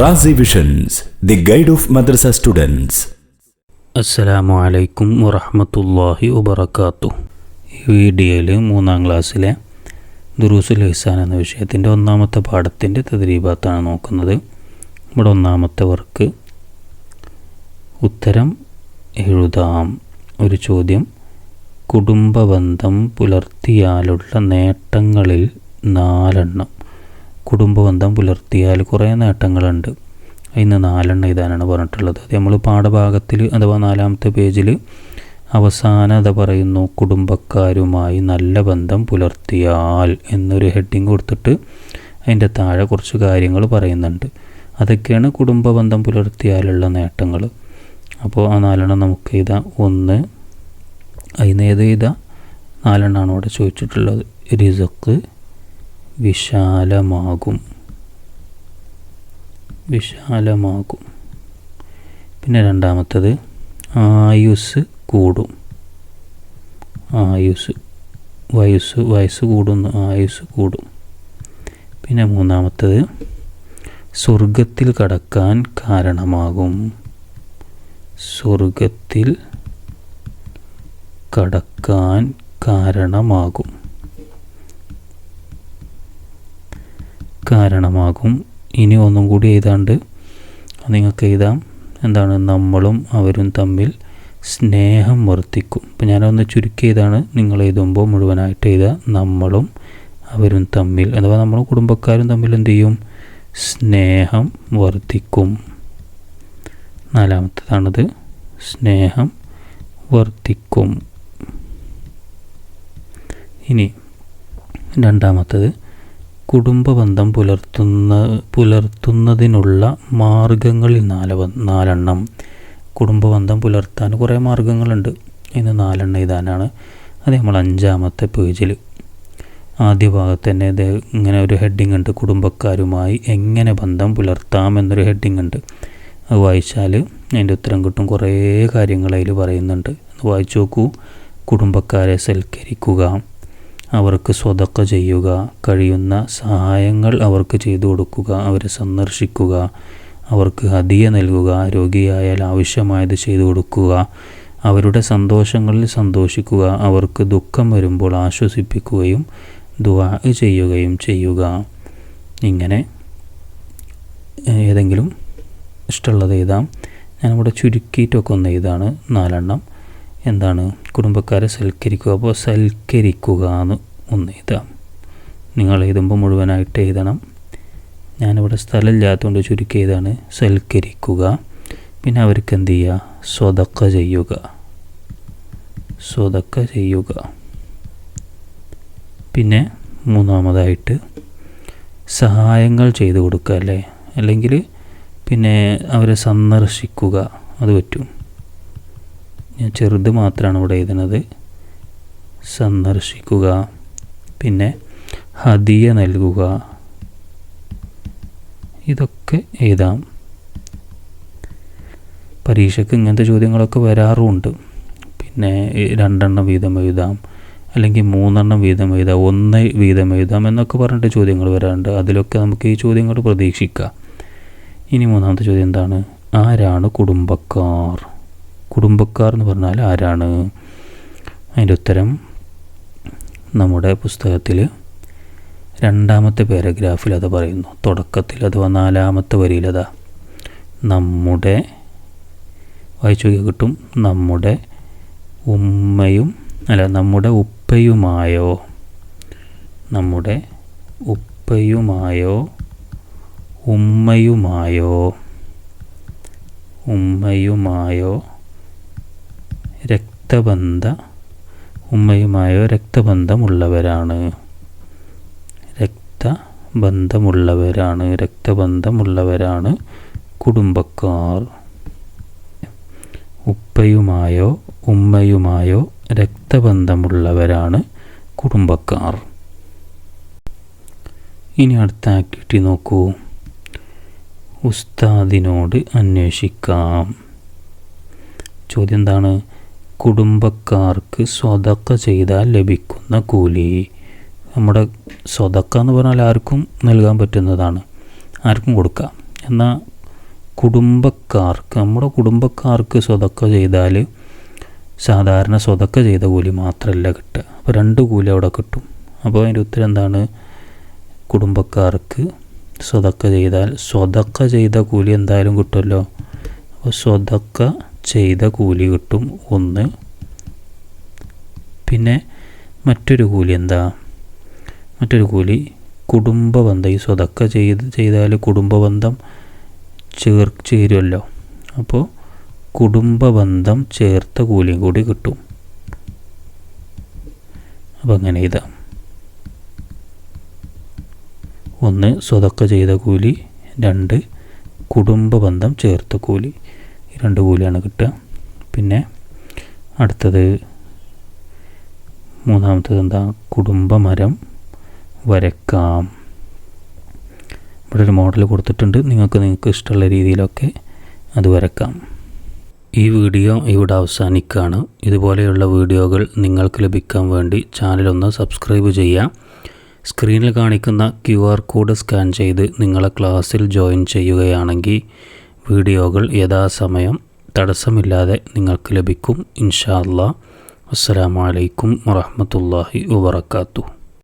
Razi visions the guide of madrasa students അസ്സലാമു അലൈക്കും വറഹമത്തല്ലാഹി വബർക്കാത്തു ഈ വീഡിയോയിൽ മൂന്നാം ക്ലാസ്സിലെ ദുറൂസുൽ ഹിസാൻ എന്ന വിഷയത്തിന്റെ ഒന്നാമത്തെ പാഠത്തിന്റെ തദ്രീബാത്താണ് നോക്കുന്നത്. ഇവിടെ ഒന്നാമത്തെ വർക്ക് ഉത്തരം എഴുതാം. ഒരു ചോദ്യം കുടുംബബന്ധം പുലർത്തിയാലുള്ള നേട്ടങ്ങളിൽ നാലെണ്ണം. കുടുംബബന്ധം പുലർത്തിയാൽ കുറേ നേട്ടങ്ങളുണ്ട്. അതിന് നാലെണ്ണം ഇതാനാണ് പറഞ്ഞിട്ടുള്ളത്. അത് നമ്മൾ പാഠഭാഗത്തിൽ അഥവാ നാലാമത്തെ പേജിൽ അവസാനത പറയുന്നു കുടുംബക്കാരുമായി നല്ല ബന്ധം പുലർത്തിയാൽ എന്നൊരു ഹെഡിങ് കൊടുത്തിട്ട് അതിന്റെ താഴെ കുറച്ച് കാര്യങ്ങൾ പറയുന്നുണ്ട്. അതൊക്കെയാണ് കുടുംബബന്ധം പുലർത്തിയാലുള്ള നേട്ടങ്ങൾ. അപ്പോൾ ആ നാലെണ്ണം നമുക്ക് എഴുതാം. ഒന്ന് അതിനേത് ഇതാ നാലെണ്ണമാണ് ഇവിടെ ചോദിച്ചിട്ടുള്ളത്. റിസക്ക് വിശാലമാകും. വിശാലമാകും. പിന്നെ രണ്ടാമത്തത് ആയുസ് കൂടും. ആയുസ് വയസ്സ് വയസ്സ് കൂടുന്നു ആയുസ് കൂടും. പിന്നെ മൂന്നാമത്തത് സ്വർഗത്തിൽ കടക്കാൻ കാരണമാകും. സ്വർഗത്തിൽ കടക്കാൻ കാരണമാകും. കാരണമാകും. ഇനി ഒന്നും കൂടി എഴുതാണ്ട് നിങ്ങൾക്ക് എഴുതാം. എന്താണ് നമ്മളും അവരും തമ്മിൽ സ്നേഹം വർദ്ധിക്കും. ഇപ്പം ഞാനൊന്ന് ചുരുക്കി ഏതാണ് നിങ്ങൾ എഴുതുമ്പോൾ മുഴുവനായിട്ട് എഴുതുക. നമ്മളും അവരും തമ്മിൽ അഥവാ നമ്മൾ കുടുംബക്കാരും തമ്മിൽ എന്ത് ചെയ്യും? സ്നേഹം വർദ്ധിക്കും. നാലാമത്തതാണത്. സ്നേഹം വർദ്ധിക്കും. ഇനി രണ്ടാമത്തത്. കുടുംബബന്ധം പുലർത്തുന്ന പുലർത്തുന്നതിനുള്ള മാർഗങ്ങളിൽ നാല് നാലെണ്ണം. കുടുംബബന്ധം പുലർത്താൻ കുറേ മാർഗങ്ങളുണ്ട്. ഇന്ന് നാലെണ്ണം എഴുതാനാണ്. അത് നമ്മൾ അഞ്ചാമത്തെ പേജിൽ. ആദ്യ ഭാഗത്ത് തന്നെ ഇത് ഇങ്ങനെ ഒരു ഹെഡിങ് ഉണ്ട്. കുടുംബക്കാരുമായി എങ്ങനെ ബന്ധം പുലർത്താം എന്നൊരു ഹെഡിങ് ഉണ്ട്. അത് വായിച്ചാൽ അതിന്റെ ഉത്തരം കിട്ടും. കുറേ കാര്യങ്ങൾ അതിൽ പറയുന്നുണ്ട്. വായിച്ചു നോക്കൂ. കുടുംബക്കാരെ സൽക്കരിക്കുക. അവർക്ക് സ്വതക്ക ചെയ്യുക. കഴിയുന്ന സഹായങ്ങൾ അവർക്ക് ചെയ്തു കൊടുക്കുക. അവരെ സന്ദർശിക്കുക. അവർക്ക് ഹതിയ നൽകുക. രോഗിയായാൽ ആവശ്യമായത് ചെയ്തു കൊടുക്കുക. അവരുടെ സന്തോഷങ്ങളിൽ സന്തോഷിക്കുക. അവർക്ക് ദുഃഖം വരുമ്പോൾ ആശ്വസിപ്പിക്കുകയും ദുവാ ചെയ്യുകയും ചെയ്യുക. ഇങ്ങനെ ഏതെങ്കിലും ഇഷ്ടമുള്ളത് എഴുതാം. ഞാനിവിടെ ചുരുക്കിയിട്ടൊക്കെ ഒന്ന് എഴുതാണ്. നാലെണ്ണം. എന്താണ്? കുടുംബക്കാരെ സൽക്കരിക്കുക. അപ്പോൾ സൽക്കരിക്കുക എന്ന് ഒന്ന് എഴുതാം. നിങ്ങൾ എഴുതുമ്പോൾ മുഴുവനായിട്ട് എഴുതണം. ഞാനിവിടെ സ്ഥലമില്ലാത്തതുകൊണ്ട് ചുരുക്കി ഏതാണ് സൽക്കരിക്കുക. പിന്നെ അവർക്ക് എന്ത് ചെയ്യുക? സ്വതക്ക ചെയ്യുക. സ്വതക്ക ചെയ്യുക. പിന്നെ മൂന്നാമതായിട്ട് സഹായങ്ങൾ ചെയ്തു കൊടുക്കുക അല്ലേ? അല്ലെങ്കിൽ പിന്നെ അവരെ സന്ദർശിക്കുക. അത് പറ്റും. ഞാൻ ചെറുത് മാത്രമാണ് ഇവിടെ എഴുതുന്നത്. സന്ദർശിക്കുക. പിന്നെ ഹദിയ നൽകുക. ഇതൊക്കെ എഴുതാം. പരീക്ഷയ്ക്ക് ഇങ്ങനത്തെ ചോദ്യങ്ങളൊക്കെ വരാറുമുണ്ട്. പിന്നെ രണ്ടെണ്ണം വീതം എഴുതാം. അല്ലെങ്കിൽ മൂന്നെണ്ണം വീതം എഴുതാം. ഒന്ന് വീതം എഴുതാം എന്നൊക്കെ പറഞ്ഞിട്ട് ചോദ്യങ്ങൾ വരാറുണ്ട്. അതിലൊക്കെ നമുക്ക് ഈ ചോദ്യങ്ങൾ പ്രതീക്ഷിക്കാം. ഇനി മൂന്നാമത്തെ ചോദ്യം എന്താണ്? ആരാണ് കുടുംബക്കാർ? കുടുംബക്കാർ എന്ന് പറഞ്ഞാൽ ആരാണ്? അതിന്റെ ഉത്തരം നമ്മുടെ പുസ്തകത്തിൽ രണ്ടാമത്തെ പാരഗ്രാഫിൽ അത് പറയുന്നു. തുടക്കത്തിൽ അഥവാ നാലാമത്തെ വരിയിലതാ നമ്മുടെ വായിച്ചു കിട്ടും. നമ്മുടെ ഉമ്മയും അല്ല നമ്മുടെ ഉപ്പയുമായോ? നമ്മുടെ ഉപ്പയുമായോ? ഉമ്മയുമായോ? ഉമ്മയുമായോ? രക്തബന്ധ ഉമ്മയുമായോ രക്തബന്ധമുള്ളവരാണ്? രക്തബന്ധമുള്ളവരാണ് രക്തബന്ധമുള്ളവരാണ് കുടുംബക്കാർ. ഉപ്പയുമായോ ഉമ്മയുമായോ രക്തബന്ധമുള്ളവരാണ് കുടുംബക്കാർ. ഇനി അടുത്ത ആക്ടിവിറ്റി നോക്കൂ. ഉസ്താദിനോട് അന്വേഷിക്കാം. ചോദ്യം എന്താണ്? കുടുംബക്കാർക്ക് സ്വതക്ക ചെയ്താൽ ലഭിക്കുന്ന കൂലി. നമ്മുടെ സ്വതക്ക എന്ന് പറഞ്ഞാൽ ആർക്കും നൽകാൻ പറ്റുന്നതാണ്. ആർക്കും കൊടുക്കാം. എന്നാൽ കുടുംബക്കാർക്ക് നമ്മുടെ കുടുംബക്കാർക്ക് സ്വതക്ക ചെയ്താൽ സാധാരണ സ്വതക്ക ചെയ്ത കൂലി മാത്രമല്ല കിട്ടുക. അപ്പോൾ രണ്ട് കൂലി അവിടെ കിട്ടും. അപ്പോൾ അതിന്റെ ഉത്തരം എന്താണ്? കുടുംബക്കാർക്ക് സ്വതക്ക ചെയ്താൽ സ്വതക്ക ചെയ്ത കൂലി എന്തായാലും കിട്ടുമല്ലോ. അപ്പോൾ സ്വതക്ക ചെയ്ത കൂലി കിട്ടും ഒന്ന്. പിന്നെ മറ്റൊരു കൂലി എന്താ? മറ്റൊരു കൂലി കുടുംബബന്ധം. ഈ സ്വതക്ക ചെയ്ത് ചെയ്താൽ കുടുംബബന്ധം ചേർ ചേരുമല്ലോ അപ്പോൾ കുടുംബബന്ധം ചേർത്ത കൂലിയും കൂടി കിട്ടും. അപ്പം അങ്ങനെ ഇതാ. ഒന്ന് സ്വതക്ക ചെയ്ത കൂലി രണ്ട് കുടുംബബന്ധം ചേർത്ത കൂലി. രണ്ട് കൂലിയാണ് കിട്ടുക. പിന്നെ അടുത്തത് മൂന്നാമത്തത് എന്താ? കുടുംബമരം വരക്കാം. ഇവിടെ ഒരു മോഡൽ കൊടുത്തിട്ടുണ്ട്. നിങ്ങൾക്ക് നിങ്ങൾക്ക് ഇഷ്ടമുള്ള രീതിയിലൊക്കെ അത് വരക്കാം. ഈ വീഡിയോ ഇവിടെ അവസാനിക്കുകയാണ്. ഇതുപോലെയുള്ള വീഡിയോകൾ നിങ്ങൾക്ക് ലഭിക്കാൻ വേണ്ടി ചാനലൊന്ന് സബ്സ്ക്രൈബ് ചെയ്യാം സ്ക്രീനിൽ കാണിക്കുന്ന ക്യു ആർ കോഡ് സ്കാൻ ചെയ്ത് നിങ്ങളെ ക്ലാസ്സിൽ ജോയിൻ ചെയ്യുകയാണെങ്കിൽ വീഡിയോകൾ യഥാസമയം തടസ്സമില്ലാതെ നിങ്ങൾക്ക് ലഭിക്കും. ഇൻഷാ അല്ലാ. വലൈക്കും അലൈക്കും വറഹ്മത്തുള്ളാഹി വബറകാതുഹു.